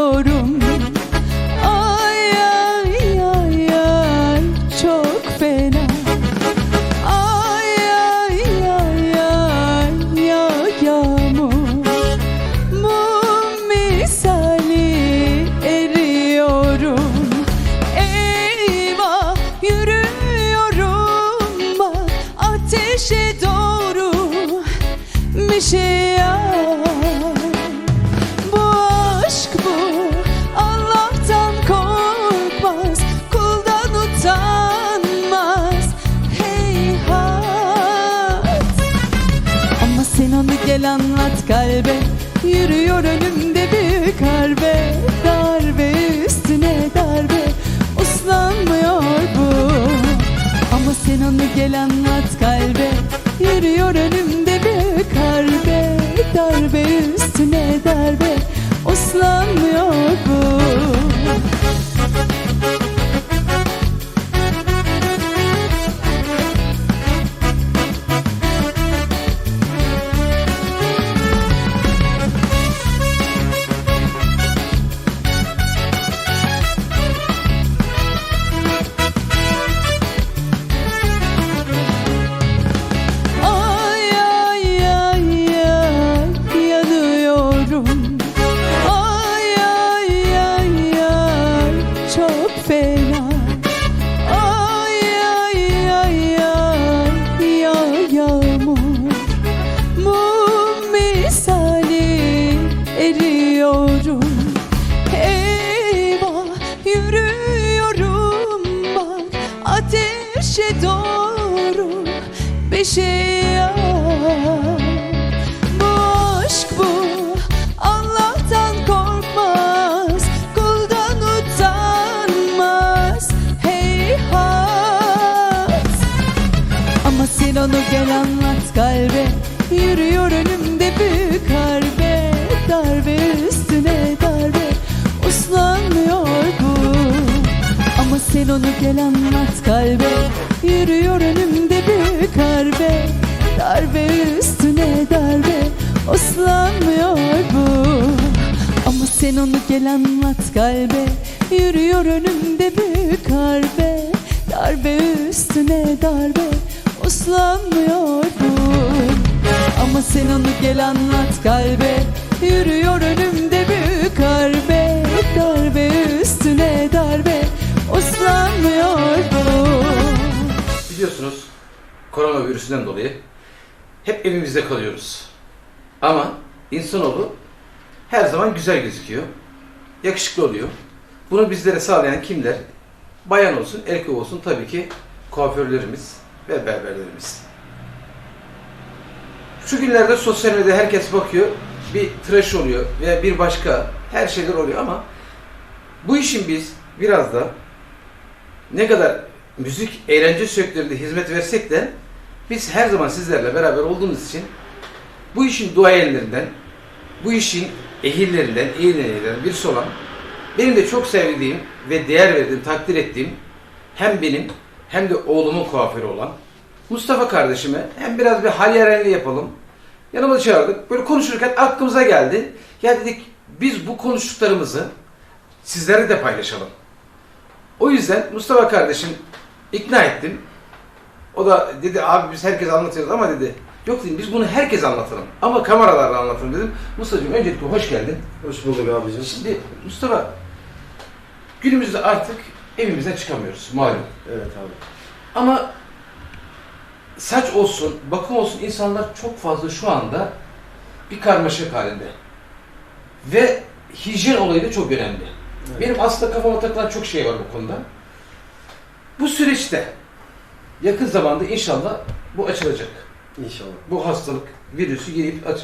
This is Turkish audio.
yanıyorum Ay ay ay ay çok fena. Ay ay ay ay ya yağmur Mum misali eriyorum. Eyvah yürüyorum. Bak ateşe doğru Bir şey gel anlat kalbe. Yürüyor önümde büyük harbe. Darbe üstüne darbe. Uslanmıyor bu. Ama sen onu gel anlat kalbe. Yürüyor önümde büyük harbe. Darbe üstüne darbe. Uslanmıyor çok fena. Ay ay ay ay ya yağmur. Mum misali eriyorum. Eyvah yürüyorum bak ateşe doğru. Bir şey yok kalbe. Yürüyor önümde büyük harbe. Darbe üstüne darbe. Uslanmıyor bu. Ama sen onu gel anlat kalbe. Yürüyor önümde büyük harbe. Darbe üstüne darbe. Uslanmıyor bu. Ama sen onu gel anlat kalbe. Yürüyor önümde büyük harbe. Darbe üstüne darbe Uslanmıyor bu Ama sen onu gel anlat kalbe Yürüyor önümde büyük harbe Darbe üstüne darbe Uslanmıyor bu Biliyorsunuz koronavirüsünden dolayı hep evimizde kalıyoruz. Ama insanoğlu her zaman güzel gözüküyor. Yakışıklı oluyor. Bunu bizlere sağlayan kimler? Bayan olsun, erkek olsun tabii ki kuaförlerimiz ve berberlerimiz. Şu günlerde sosyal medyada herkes bakıyor, bir tıraş oluyor veya bir başka her şeyler oluyor ama bu işin biz biraz da ne kadar müzik eğlence sektöründe hizmet versek de biz her zaman sizlerle beraber olduğumuz için bu işin duayenlerinden, bu işin ehillerinden, eğilenlerinden birisi olan benim de çok sevdiğim ve değer verdiğim, takdir ettiğim hem benim hem de oğlumun kuaförü olan Mustafa kardeşime hem biraz bir hal yarenli yapalım. Yanımıza çağırdık. Böyle konuşurken aklımıza geldi. Ya dedik biz bu konuştuklarımızı sizlerle de paylaşalım. O yüzden Mustafa kardeşim ikna ettim. O da dedi abi biz herkes anlatıyoruz ama dedi yok dedim biz bunu herkes anlatalım ama kameralarla anlatalım dedim. Mustafa'cığım öncelikle hoş geldin. Hoş bulduk abicim. Şimdi Mustafa günümüzde artık evimizden çıkamıyoruz malum. Evet abi. Ama saç olsun, bakım olsun insanlar çok fazla şu anda bir karmaşık halinde. Ve hijyen olayı da çok önemli. Evet. Benim aslında kafama takılan çok şey var bu konuda. Bu süreçte yakın zamanda inşallah bu açılacak. İnşallah. Bu hastalık virüsü gelip aç